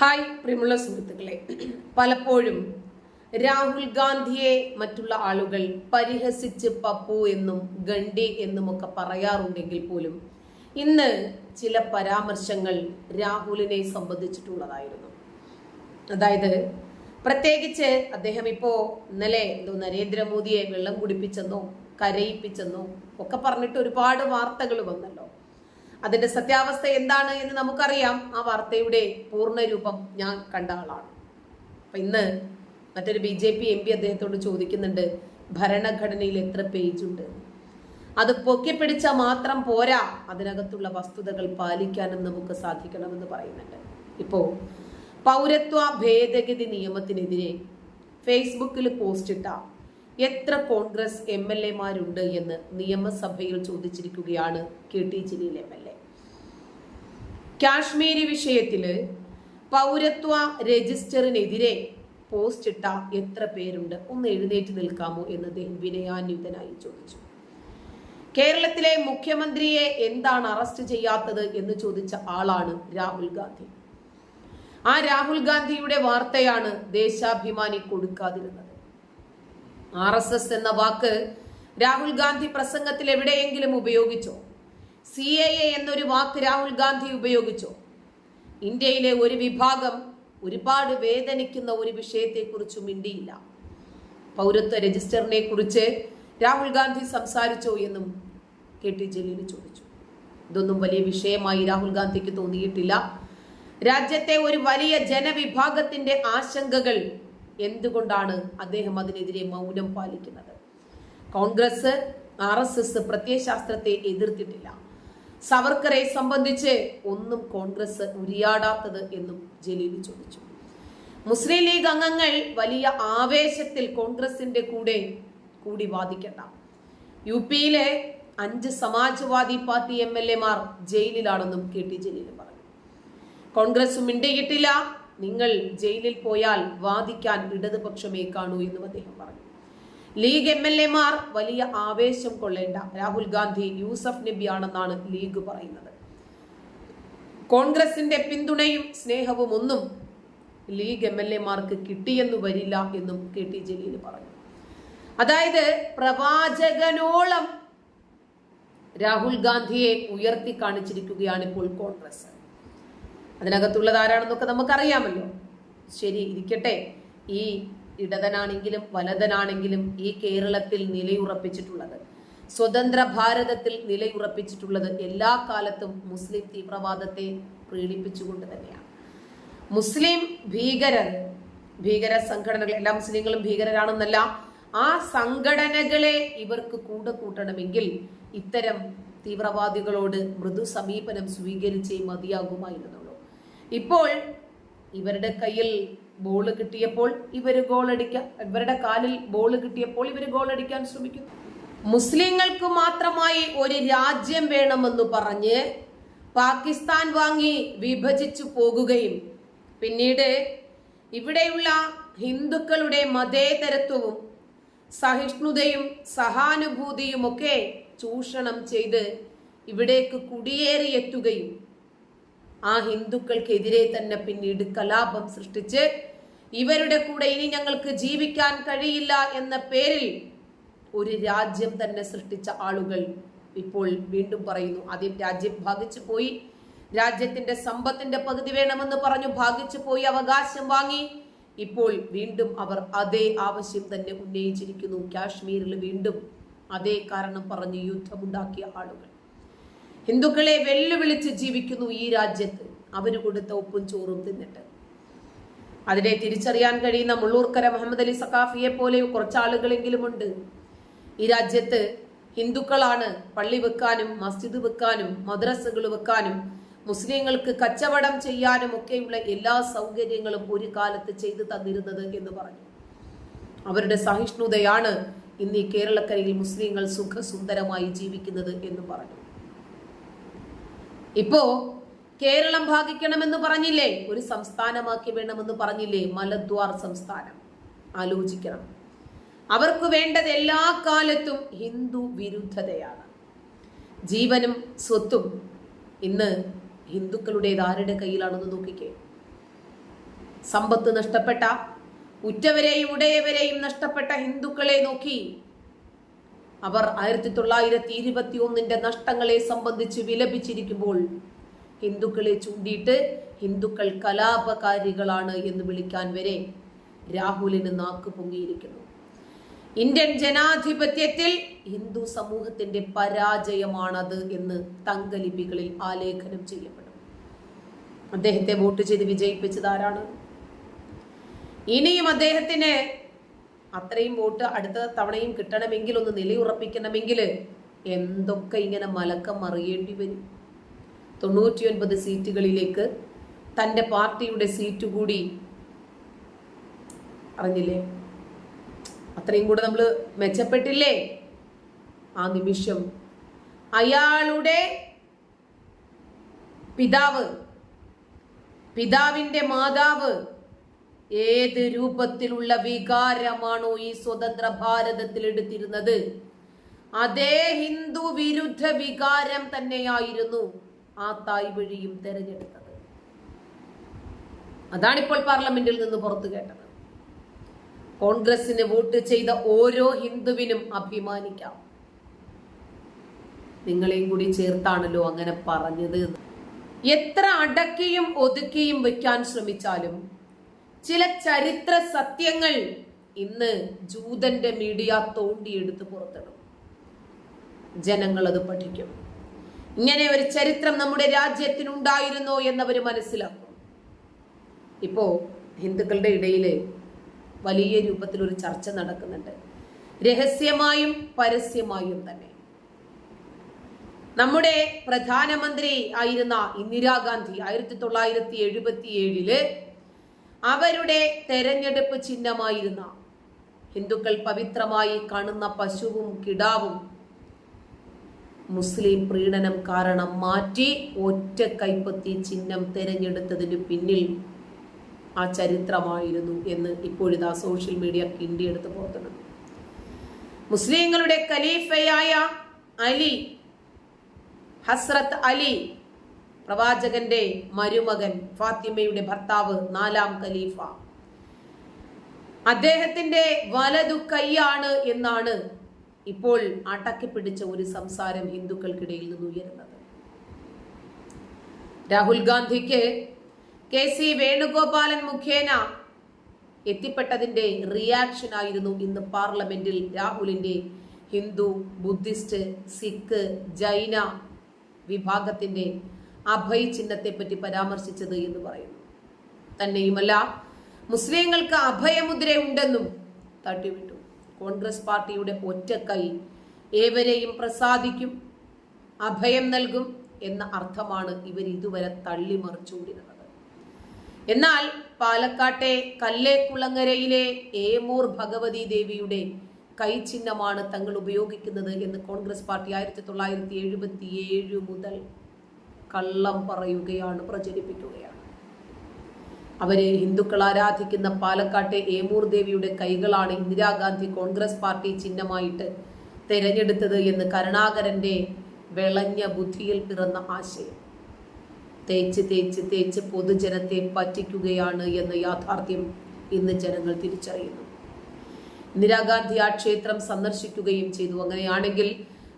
Hi പ്രിമുള്ള സുഹൃത്തുക്കളെ. പലപ്പോഴും രാഹുൽ ഗാന്ധിയെ മറ്റുള്ള ആളുകൾ പരിഹസിച്ച് പപ്പു എന്നും ഗണ്ടി എന്നും ഒക്കെ പറയാറുണ്ടെങ്കിൽ പോലും ഇന്ന് ചില പരാമർശങ്ങൾ രാഹുലിനെ സംബന്ധിച്ചിട്ടുള്ളതായിരുന്നു. അതായത് പ്രത്യേകിച്ച് അദ്ദേഹം ഇപ്പോ ഇന്നലെ എന്തോ നരേന്ദ്രമോദിയെ വെള്ളം കുടിപ്പിച്ചെന്നോ കരയിപ്പിച്ചെന്നോ ഒക്കെ പറഞ്ഞിട്ട് ഒരുപാട് വാർത്തകൾ വന്നല്ലോ. അതിന്റെ സത്യാവസ്ഥ എന്താണ് എന്ന് നമുക്കറിയാം. ആ വാർത്തയുടെ പൂർണരൂപം ഞാൻ കണ്ട ആളാണ്. അപ്പൊ ഇന്ന് മറ്റൊരു B J P M P അദ്ദേഹത്തോട് ചോദിക്കുന്നുണ്ട് ഭരണഘടനയിൽ എത്ര പേജ് ഉണ്ട്? അത് പൊക്കിപ്പിടിച്ച മാത്രം പോരാ അതിനകത്തുള്ള വസ്തുതകൾ പാലിക്കാനും നമുക്ക് സാധിക്കണമെന്ന് പറയുന്നുണ്ട്. ഇപ്പോ പൗരത്വ ഭേദഗതി നിയമത്തിനെതിരെ ഫേസ്ബുക്കിൽ പോസ്റ്റിട്ട എത്ര കോൺഗ്രസ് എം എൽ എമാരുണ്ട് എന്ന് നിയമസഭയിൽ ചോദിച്ചിരിക്കുകയാണ് K T Jaleel M L A. Kashmiri വിഷയത്തിൽ പൗരത്വ രജിസ്റ്ററിനെതിരെ പോസ്റ്റ് ഇട്ട എത്ര പേരുണ്ട്? ഒന്ന് എഴുന്നേറ്റ് നിൽക്കാമോ എന്ന് അദ്ദേഹം വിനയാന്യുതനായി ചോദിച്ചു. കേരളത്തിലെ മുഖ്യമന്ത്രിയെ എന്താണ് അറസ്റ്റ് ചെയ്യാത്തത് എന്ന് ചോദിച്ച ആളാണ് രാഹുൽ ഗാന്ധി. ആ രാഹുൽ ഗാന്ധിയുടെ വാർത്തയാണ് ദേശാഭിമാനി കൊടുക്കാതിരുന്നത്. ആർ എസ് എസ് എന്ന വാക്ക് രാഹുൽ ഗാന്ധി പ്രസംഗത്തിൽ എവിടെയെങ്കിലും ഉപയോഗിച്ചോ? സി എ എ എന്നൊരു വാക്ക് രാഹുൽ ഗാന്ധി ഉപയോഗിച്ചോ? ഇന്ത്യയിലെ ഒരു വിഭാഗം ഒരുപാട് വേദനിക്കുന്ന ഒരു വിഷയത്തെക്കുറിച്ചും മിണ്ടിയില്ല. പൗരത്വ രജിസ്റ്ററിനെ കുറിച്ച് രാഹുൽ ഗാന്ധി സംസാരിച്ചോ എന്നും കെ ടി ജലീൽ ചോദിച്ചു. ഇതൊന്നും വലിയ വിഷയമായി രാഹുൽ ഗാന്ധിക്ക് തോന്നിയിട്ടില്ല. രാജ്യത്തെ ഒരു വലിയ ജനവിഭാഗത്തിന്റെ ആശങ്കകൾ എന്തുകൊണ്ടാണ് അദ്ദേഹം അതിനെതിരെ മൗനം പാലിക്കുന്നത്? കോൺഗ്രസ് ആർ എസ് എസ് പ്രത്യയശാസ്ത്രത്തെ എതിർത്തിട്ടില്ല. സവർക്കറെ സംബന്ധിച്ച് ഒന്നും കോൺഗ്രസ് ഉരിയാടാത്തത് എന്നും ജലീൽ ചോദിച്ചു. മുസ്ലിം ലീഗ് അംഗങ്ങൾ വലിയ ആവേശത്തിൽ കോൺഗ്രസിന്റെ കൂടെ കൂടി വാദിക്കണ്ട. യു പിയിലെ അഞ്ച് സമാജ്വാദി പാർട്ടി എം എൽ എമാർ ജയിലിലാണെന്നും കെ ടി ജലീൽ പറഞ്ഞു. കോൺഗ്രസും മിണ്ടിയിട്ടില്ല. നിങ്ങൾ ജയിലിൽ പോയാൽ വാദിക്കാൻ ഇടതുപക്ഷമേ കാണൂ എന്നും അദ്ദേഹം പറഞ്ഞു. ലീഗ് എം എൽ എമാർ വലിയ ആവേശം കൊള്ളേണ്ട രാഹുൽ ഗാന്ധി യൂസഫ് നബിയാണെന്നാണ് ലീഗ് പറയുന്നത്. കോൺഗ്രസിന്റെ പിന്തുണയും സ്നേഹവും ഒന്നും ലീഗ് എം എൽ എമാർക്ക് കിട്ടിയെന്ന് വരില്ല എന്നും കെ ടി ജലീൽ പറഞ്ഞു. അതായത് പ്രവാചകനോളം രാഹുൽ ഗാന്ധിയെ ഉയർത്തി കാണിച്ചിരിക്കുകയാണ് ഇപ്പോൾ കോൺഗ്രസ്. അതിനകത്തുള്ളത് ആരാണെന്നൊക്കെ നമുക്കറിയാമല്ലോ. ശരി ഇരിക്കട്ടെ. ഈ ഇടതനാണെങ്കിലും വലതനാണെങ്കിലും ഈ കേരളത്തിൽ നിലയുറപ്പിച്ചിട്ടുള്ളത് സ്വതന്ത്ര ഭാരതത്തിൽ നിലയുറപ്പിച്ചിട്ടുള്ളത് എല്ലാ കാലത്തും മുസ്ലിം തീവ്രവാദത്തെ പ്രീണിപ്പിച്ചുകൊണ്ട് തന്നെയാണ്. മുസ്ലിം ഭീകരർ ഭീകര സംഘടനകൾ എല്ലാ മുസ്ലിങ്ങളും ഭീകരരാണെന്നല്ല ആ സംഘടനകളെ ഇവർക്ക് കൂടെ കൂട്ടണമെങ്കിൽ ഇത്തരം തീവ്രവാദികളോട് മൃദു സമീപനം സ്വീകരിച്ചേ മതിയാകുമായിരുന്നുള്ളൂ ഇപ്പോൾ ഇവരുടെ കയ്യിൽ ബോൾ കിട്ടിയപ്പോൾ ഇവർ ഗോൾ അടിക്കാൻ ഇവരുടെ കാലിൽ ബോൾ കിട്ടിയപ്പോൾ ഇവർ ഗോൾ അടിക്കാൻ ശ്രമിക്കുന്നു മുസ്ലിങ്ങൾക്ക് മാത്രമായി ഒരു രാജ്യം വേണമെന്ന് പറഞ്ഞ് പാകിസ്ഥാൻ വാങ്ങി വിഭജിച്ചു പോകുകയും പിന്നീട് ഇവിടെയുള്ള ഹിന്ദുക്കളുടെ മതേതരത്വവും സഹിഷ്ണുതയും സഹാനുഭൂതിയുമൊക്കെ ചൂഷണം ചെയ്ത് ഇവിടേക്ക് കുടിയേറിയെത്തുകയും ആ ഹിന്ദുക്കൾക്കെതിരെ തന്നെ പിന്നീട് കലാപം സൃഷ്ടിച്ച് ഇവരുടെ കൂടെ ഇനി ഞങ്ങൾക്ക് ജീവിക്കാൻ കഴിയില്ല എന്ന പേരിൽ ഒരു രാജ്യം തന്നെ സൃഷ്ടിച്ച ആളുകൾ ഇപ്പോൾ വീണ്ടും പറയുന്നു. ആദ്യം രാജ്യം ഭാഗിച്ചു പോയി. രാജ്യത്തിന്റെ സമ്പത്തിന്റെ പകുതി വേണമെന്ന് പറഞ്ഞു ഭാഗിച്ചു പോയി അവകാശം വാങ്ങി. ഇപ്പോൾ വീണ്ടും അവർ അതേ ആവശ്യം തന്നെ ഉന്നയിച്ചിരിക്കുന്നു. കാശ്മീരിൽ വീണ്ടും അതേ കാരണം പറഞ്ഞ് യുദ്ധമുണ്ടാക്കിയ ആളുകൾ. ഹിന്ദുക്കളെ വെല്ലുവിളിച്ച് ജീവിക്കുന്നു ഈ രാജ്യത്ത്. അവർ കൊടുത്ത ഉപ്പും ചോറും തിന്നിട്ട്. അതിനെ തിരിച്ചറിയാൻ കഴിയുന്ന മുള്ളൂർക്കര മുഹമ്മദ് അലി സഖാഫിയെ പോലെ കുറച്ച് ആളുകളെങ്കിലും ഉണ്ട്. ഈ രാജ്യത്ത് ഹിന്ദുക്കളാണ് പള്ളി വെക്കാനും മസ്ജിദ് വെക്കാനും മദ്രസകൾ വെക്കാനും മുസ്ലിങ്ങൾക്ക് കച്ചവടം ചെയ്യാനും ഒക്കെയുള്ള എല്ലാ സൗകര്യങ്ങളും ഒരു കാലത്ത് ചെയ്തു തന്നിരുന്നത് എന്ന് പറഞ്ഞു. അവരുടെ സഹിഷ്ണുതയാണ് ഇന്ന് ഈ കേരളക്കരയിൽ മുസ്ലിങ്ങൾ സുഖസുന്ദരമായി ജീവിക്കുന്നത് എന്ന് പറഞ്ഞു. ഇപ്പോ കേരളം ഭാഗിക്കണമെന്ന് പറഞ്ഞില്ലേ? ഒരു സംസ്ഥാനമാക്കി വേണമെന്ന് പറഞ്ഞില്ലേ? മലദ്വാർ സംസ്ഥാനം. ആലോചിക്കണം. അവർക്ക് വേണ്ടത് എല്ലാ കാലത്തും ഹിന്ദു വിരുദ്ധതയാണ്. ജീവനും സ്വത്തും ഇന്ന് ഹിന്ദുക്കളുടേത് ആരുടെ കയ്യിലാണെന്ന് നോക്കിക്കേ? സമ്പത്ത് നഷ്ടപ്പെട്ട ഉറ്റവരെയും ഉടയവരെയും നഷ്ടപ്പെട്ട ഹിന്ദുക്കളെ നോക്കി അവർ ആയിരത്തി തൊള്ളായിരത്തി ഇരുപത്തി ഒന്നിന്റെ നഷ്ടങ്ങളെ സംബന്ധിച്ച് വിലപിച്ചിരിക്കുമ്പോൾ ഹിന്ദുക്കളെ ചൂണ്ടിയിട്ട് ഹിന്ദുക്കൾ കലാപകാരികളാണ് എന്ന് വിളിക്കാൻ വരെ രാഹുലിന് നാക്ക് പൊങ്ങിയിരിക്കുന്നു. ഇന്ത്യൻ ജനാധിപത്യത്തിൽ ഹിന്ദു സമൂഹത്തിന്റെ പരാജയമാണത് എന്ന് തങ്കലിപികളിൽ ആലേഖനം ചെയ്യപ്പെടും. അദ്ദേഹത്തെ വോട്ട് ചെയ്ത് വിജയിപ്പിച്ചത് ആരാണ്? ഇനിയും അദ്ദേഹത്തിന് അത്രയും വോട്ട് അടുത്ത തവണയും കിട്ടണമെങ്കിൽ ഒന്ന് നിലയുറപ്പിക്കണമെങ്കിൽ എന്തൊക്കെ ഇങ്ങനെ മലക്കം മറിയേണ്ടി വരും? തൊണ്ണൂറ്റിയൊൻപത് സീറ്റുകളിലേക്ക് തന്റെ പാർട്ടിയുടെ സീറ്റ് കൂടി അറിഞ്ഞില്ലേ? അത്രയും കൂടെ നമ്മൾ മെച്ചപ്പെട്ടില്ലേ? ആ നിമിഷം അയാളുടെ പിതാവ് പിതാവിന്റെ മാതാവ് ഏത് രൂപത്തിലുള്ള വികാരമാണോ ഈ സ്വതന്ത്ര ഭാരതത്തിൽ എടുത്തിരുന്നത്? അതേ ഹിന്ദു വിരുദ്ധ വികാരം തന്നെയായിരുന്നു ആ തായ് വഴിയും തെരഞ്ഞെടുത്തത്. അതാണിപ്പോൾ പാർലമെന്റിൽ നിന്ന് പുറത്തു കേട്ടത്. കോൺഗ്രസിന് വോട്ട് ചെയ്ത ഓരോ ഹിന്ദുവിനും അഭിമാനിക്കാം. നിങ്ങളെയും കൂടി ചേർത്താണല്ലോ അങ്ങനെ പറഞ്ഞത് എത്ര അടക്കിയും ഒതുക്കിയും വെക്കാൻ ശ്രമിച്ചാലും ചില ചരിത്ര സത്യങ്ങൾ ഇന്ന് ജൂതന്റെ മീഡിയ തോണ്ടിയെടുത്ത് പുറത്തിടും. ജനങ്ങൾ അത് പഠിക്കും. ഇങ്ങനെ ഒരു ചരിത്രം നമ്മുടെ രാജ്യത്തിനുണ്ടായിരുന്നോ എന്നവർ മനസ്സിലാക്കും. ഇപ്പോ ഹിന്ദുക്കളുടെ ഇടയിൽ വലിയ രൂപത്തിൽ ഒരു ചർച്ച നടക്കുന്നുണ്ട്. രഹസ്യമായും പരസ്യമായും തന്നെ. നമ്മുടെ പ്രധാനമന്ത്രി ആയിരുന്ന ഇന്ദിരാഗാന്ധി ആയിരത്തി തൊള്ളായിരത്തി എഴുപത്തി ഏഴിൽ അവരുടെ തെരഞ്ഞെടുപ്പ് ചിഹ്നമായിരുന്ന ഹിന്ദുക്കൾ പവിത്രമായി കാണുന്ന പശുവും കിടാവും മുസ്ലിം പ്രീണനം കാരണം മാറ്റി ഒറ്റ കൈപ്പത്തി ചിഹ്നം തെരഞ്ഞെടുത്തതിന് പിന്നിൽ ആ ചരിത്രമായിരുന്നു എന്ന് ഇപ്പോഴിതാ സോഷ്യൽ മീഡിയ കിണ്ടിയെടുത്ത് പുറത്തുണ്ട്. മുസ്ലിങ്ങളുടെ ഖലീഫയായ അലി ഹസ്രത്ത് അലി പ്രവാചകന്റെ മരുമകൻ ഫാത്തിമയുടെ ഭർത്താവ് നാലാം ഖലീഫ. അദ്ദേഹത്തിന്റെ വലതു കൈയാണ് എന്നാണ് ഇപ്പോൾ അടക്കിപ്പിടിച്ച ഒരു സംസാരം ഹിന്ദുക്കൾക്കിടയിൽ നിന്ന് ഉയരുന്നത്. രാഹുൽ ഗാന്ധിക്ക് കെ സി വേണുഗോപാലൻ മുഖേന എത്തിപ്പെട്ടതിന്റെ റിയാക്ഷൻ ആയിരുന്നു ഇന്ന് പാർലമെന്റിൽ രാഹുലിന്റെ ഹിന്ദു ബുദ്ധിസ്റ്റ് സിഖ് ജൈന വിഭാഗത്തിന്റെ അഭയ് ചിഹ്നത്തെ പറ്റി പരാമർശിച്ചത് എന്ന് പറയുന്നു. തന്നെയുമല്ല മുസ്ലിങ്ങൾക്ക് അഭയമുദ്ര ഉണ്ടെന്നും തട്ടിവിട്ടു. കോൺഗ്രസ് പാർട്ടിയുടെ ഒറ്റക്കൈ ഏവരെയും പ്രസാദിക്കും അഭയം നൽകും എന്ന അർത്ഥമാണ് ഇവർ ഇതുവരെ തള്ളിമറിച്ചുകൊണ്ടിരുന്നത്. എന്നാൽ പാലക്കാട്ടെ കല്ലേക്കുളങ്ങരയിലെ ഏമൂർ ഭഗവതി ദേവിയുടെ കൈചിഹ്നമാണ് തങ്ങൾ ഉപയോഗിക്കുന്നത് എന്ന് കോൺഗ്രസ് പാർട്ടി ആയിരത്തി തൊള്ളായിരത്തി എഴുപത്തി ഏഴ് മുതൽ കള്ളം പറയുകയാണ് പ്രചരിപ്പിക്കുകയാണ്. അവരെ ഹിന്ദുക്കൾ ആരാധിക്കുന്ന പാലക്കാട്ടെ ഏമൂർ ദേവിയുടെ കൈകളാണ് ഇന്ദിരാഗാന്ധി കോൺഗ്രസ് പാർട്ടി ചിഹ്നമായിട്ട് തെരഞ്ഞെടുത്തത് എന്ന് കരുണാകരന്റെ വിളഞ്ഞ ബുദ്ധിയിൽ പിറന്ന ആശയം. തേച്ച് തേച്ച് തേച്ച് പൊതുജനത്തെ പറ്റിക്കുകയാണ് എന്ന യാഥാർത്ഥ്യം ഇന്ന് ജനങ്ങൾ തിരിച്ചറിയുന്നു. ഇന്ദിരാഗാന്ധി ആ ക്ഷേത്രം സന്ദർശിക്കുകയും ചെയ്തു. അങ്ങനെയാണെങ്കിൽ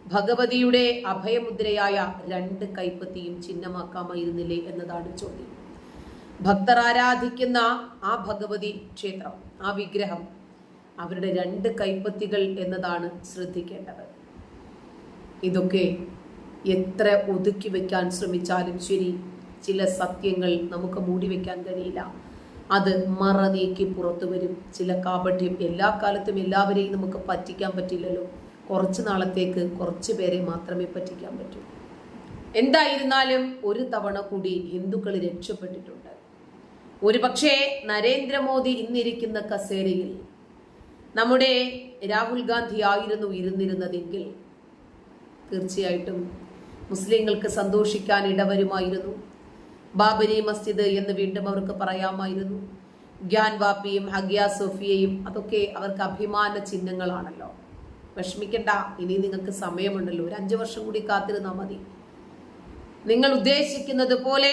ഭഗവതിയുടെ അഭയമുദ്രയായ രണ്ട് കൈപ്പത്തിയും ചിഹ്നമാക്കാമായിരുന്നില്ലേ എന്നതാണ് ചോദ്യം. ഭക്തർ ആരാധിക്കുന്ന ആ ഭഗവതി ക്ഷേത്രം ആ വിഗ്രഹം അവരുടെ രണ്ട് കൈപ്പത്തികൾ എന്നതാണ് ശ്രദ്ധിക്കേണ്ടത്. ഇതൊക്കെ എത്ര ഒതുക്കി വെക്കാൻ ശ്രമിച്ചാലും ശരി ചില സത്യങ്ങൾ നമുക്ക് മൂടി വെക്കാൻ കഴിയില്ല. അത് മറ നീക്കി പുറത്തു വരും. ചില കാപഠ്യം എല്ലാ കാലത്തും എല്ലാവരെയും നമുക്ക് പറ്റിക്കാൻ പറ്റില്ലല്ലോ. കുറച്ച് നാളത്തേക്ക് കുറച്ച് പേരെ മാത്രമേ പറ്റിക്കാൻ പറ്റൂ. എന്തായിരുന്നാലും ഒരു തവണ കൂടി ഹിന്ദുക്കൾ രക്ഷപ്പെട്ടിട്ടുണ്ട്. ഒരുപക്ഷേ നരേന്ദ്രമോദി ഇന്നിരിക്കുന്ന കസേരയിൽ നമ്മുടെ രാഹുൽ ഗാന്ധി ആയിരുന്നു ഇരുന്നിരുന്നതെങ്കിൽ തീർച്ചയായിട്ടും മുസ്ലിങ്ങൾക്ക് സന്തോഷിക്കാൻ ഇടവരുമായിരുന്നു. ബാബരി മസ്ജിദ് എന്ന് വീണ്ടും അവർക്ക് പറയാമായിരുന്നു. ഗ്യാൻ വാപ്പിയും ഹഗ്യ സോഫിയയും അതൊക്കെ അവർക്ക് അഭിമാന ചിഹ്നങ്ങളാണല്ലോ. വിഷമിക്കണ്ട. ഇനി നിങ്ങൾക്ക് സമയമുണ്ടല്ലോ. ഒരു അഞ്ചു വർഷം കൂടി കാത്തിരുന്നാൽ മതി. നിങ്ങൾ ഉദ്ദേശിക്കുന്നത് പോലെ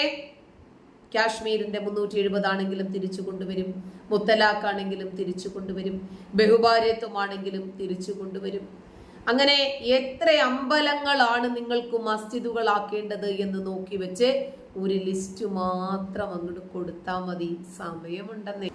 കാശ്മീരിന്റെ മുന്നൂറ്റി എഴുപതാണെങ്കിലും തിരിച്ചു കൊണ്ടുവരും. മുത്തലാഖാണെങ്കിലും തിരിച്ചു കൊണ്ടുവരും. ബഹുഭാര്യത്വമാണെങ്കിലും തിരിച്ചു കൊണ്ടുവരും. അങ്ങനെ എത്ര അമ്പലങ്ങളാണ് നിങ്ങൾക്ക് മസ്ജിദുകളാക്കേണ്ടത് എന്ന് നോക്കി വെച്ച് ഒരു ലിസ്റ്റ് മാത്രം അങ്ങോട്ട് കൊടുത്താൽ മതി. സമയമുണ്ടെന്നേ.